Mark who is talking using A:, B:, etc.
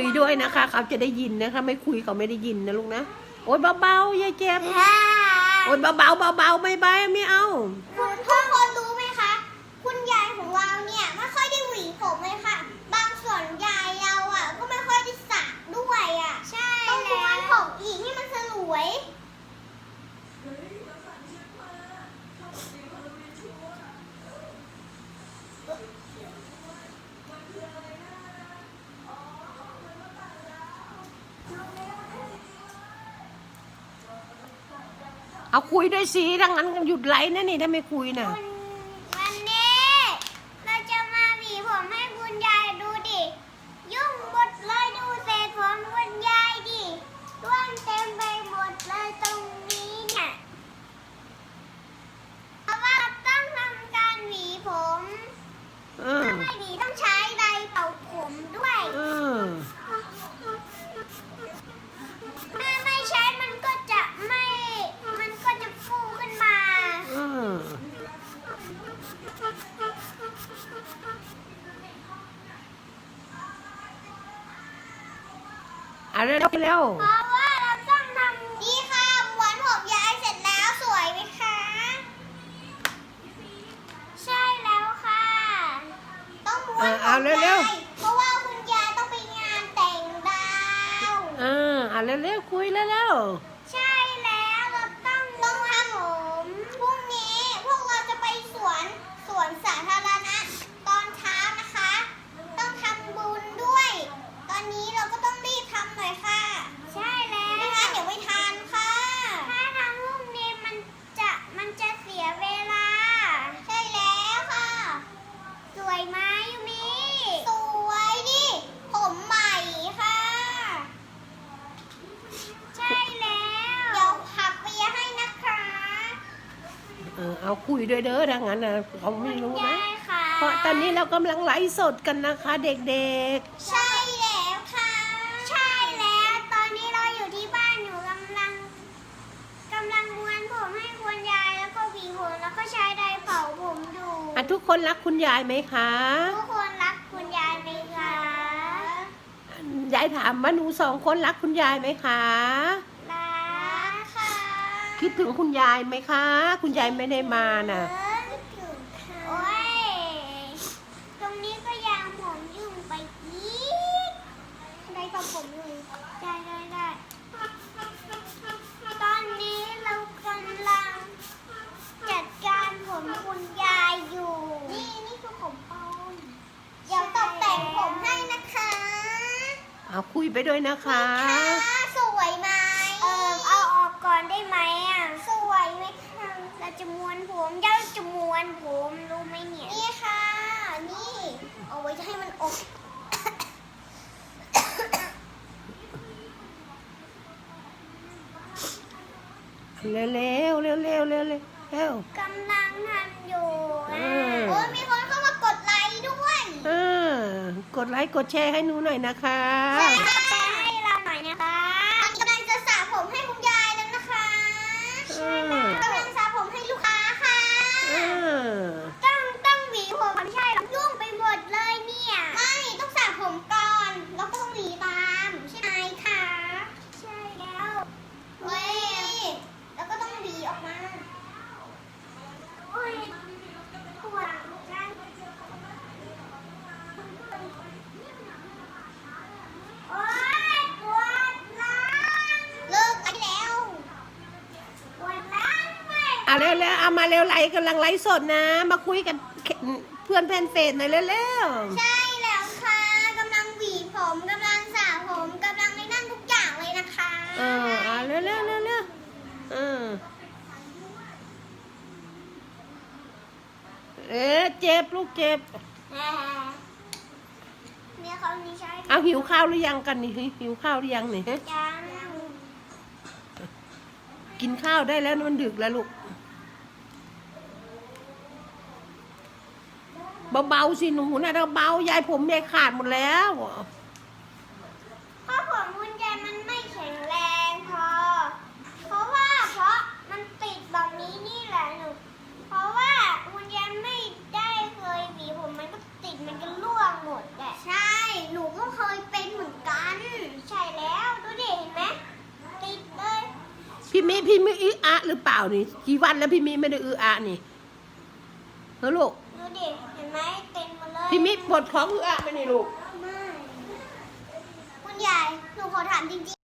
A: ยด้วยนะคะ เขาจะได้ยินนะคะ ไม่คุยเขาไม่ได้ยินนะลูกนะโอ๊ยเบาๆยายเจ็บโอ๊ยเบาๆเบาๆไม่ใบไม่เอา
B: คุณทุกคนรู้ไหมคะ คุณยายของเราเนี่ยไม่ค่อยได้หวีผมเลยค่ะ บางส่วนยายเราอะ ก็ไม่ค่อยได้สระด้วยอะ ใช่ต้องม้วนผมอีกให้มันสลวย
A: เอาคุยด้วยสิดังนั้นหยุดไลฟ์นะนี่ถ้าไม่คุยนะ่ะ
B: เอา
A: เร็
B: ว
A: ๆเร็ว
B: เพราะว่าเราต้องทำดีค่ะม้วนผมยายเสร็จแล้วสวยไหมคะ ใช่แล้วค่ะ ต้องม้วนผมยายเพราะว่าคุณยายต้องไปงานแต่งดาว
A: เออเอาเร็วๆคุยเร็ว
B: ใช่แล้วเราต้องต้องทำผมพรุ่งนี้พวกเราจะไปสวนสวนสาธารณะตอนเช้านะคะ ต้องทำบุญด้วย ตอนนี้เราก็ต้องรีบทำหน่อยค่ะ ใช่แล้วไม่งั้นเดี๋ยวไม่ทันค่ะ ถ้าทำพรุ่งนี้มันจะมันจะเสียเวลา ใช่แล้วค่ะ สวยไหมยูมิสวยดิผมใหม่ค่ะ ใช่แล้ว เดี๋ยวผักเปียให้นะคะ
A: ๆ เออเอาคุยด้วยเด้อดังนั้นนะเขาไม่รู้นะ
B: ได้ค่ะ
A: เพราะตอนนี้เรากำลังไลฟ์สดกันนะคะ เด็ก
B: ใช่แล้วค่ะ ใช่แล้ว ตอนนี้เราอยู่ที่บ้านอยู่กำลังกำลังม้วนผมให้คุณยายแล้วก็หวีผมแล้วก็ใช้ไดร์เป่าผมดู
A: ๆอะทุกคนรักคุณยายไหมคะ
B: ทุกคนรักคุณยายไหมคะ
A: ยายถามว่าหนูสองคนรักคุณยายไหมคะ
B: รักค่ะ
A: คิดถึงคุณยายไหมคะ คุณยายไม่ได้มาน่ะ
B: เออคิดถึงค่ะโอ้ย ตรงนี้ก็ยางผมยุ่งไปอีกไดร์เป่าผมเลยได้ได้ได้ตอนนี้เรากำลังจัดการผมคุณยายอยู่ นี่นี่คือผมปลอมเดี๋ยวตกแต่งผมให้นะคะ
A: เอาคุยไปด้วยนะคะ
B: ค่ะสวยไหมเออเอาออกก่อนได้ไหมอะ สวยไหมคะเรา จะม้วนผมเราจะม้วนผมรู้ไหมเนี่ย นี่ค่ะ นี่ เอาไว้ให้มันอบ
A: เร็วๆเร็วๆเร็วๆเร็วๆเร็ว
B: กำลังทำอยู่
A: เอ
B: อะ
A: อ
B: โอ้ยมีคนเข้ามากดไลค์ด้วย
A: ๆเออ กดไลค์กดแชร์ให้หนูหน่อยนะคะ
B: แชร์ให้เราหน่อยนะคะกำลังจะสระผมให้คุณยายแล้วนะคะ
A: เออกำ
B: ลังสระผมให้ลูกค้าค่ะ
A: เออ
B: ต้องต้องหวีผมไม่ใช่หรอกยุ่งไปหมดเลยเนี่ย ไม่ต้องสระผมก่อน แล้วก็ต้องหวีตามใช่ไหมคะใช่แล้วนี่แล้วก็ต้องหวีออกมาโอ้ยปวดจัง โอ๊ยปวดหลังเลิกไปแล้วปวดหลังไม่
A: อะ เร็วๆเอามาเร็วไลฟ์กำลังไลฟ์สดนะ มาคุยกันเพื่อนแพนเฟซหน่อยเร็ว
B: ใช่แล้วค่ะกำลังหวีผมกำลังสระผมกำลังในนั่นทุกอย่างเลยนะคะ
A: ๆเอออะเร็วๆเร็วๆเร็วๆเออเอ๊ะเจ็บลูกเจ็บ
B: เนี่ยเขานี่ใช่
A: เอาหิวข้าวหรือยังกันนี่หิวข้าวหรือยังนี่ฮะ
B: ยัง
A: กินข้าวได้แล้วมันดึกแล้วลูก เบาๆสิหนูนะเบาๆยายผมยายขาดหมดแล้ว
B: เพราะผมกุญแจมันไม่แข็งแรงพอ เพราะว่าเพราะมันติดแบบนี้นี่แหละหนู เพราะว่ากุญแจไม่ได้เคยหวีผมมันก็ติดมันก็ร่วงหมดแหละใช่ หนูก็เคยเป็นเหมือนกัน ใช่แล
C: ้วดูดิเห็นไหม
B: ติดเลย
A: พี่มีพี่มีอึอะหรือเปล่านี่กี่วันแล้วพี่มีไม่ได้อึอะนี่ เฮ้ลูก
B: ดูดิ เห็นไหมเต็มหมดเลย
A: พี่มิปวดท้องอึอะไหมนี่ลูก
B: ไม่คุณยาย หนูขอถามจริงๆ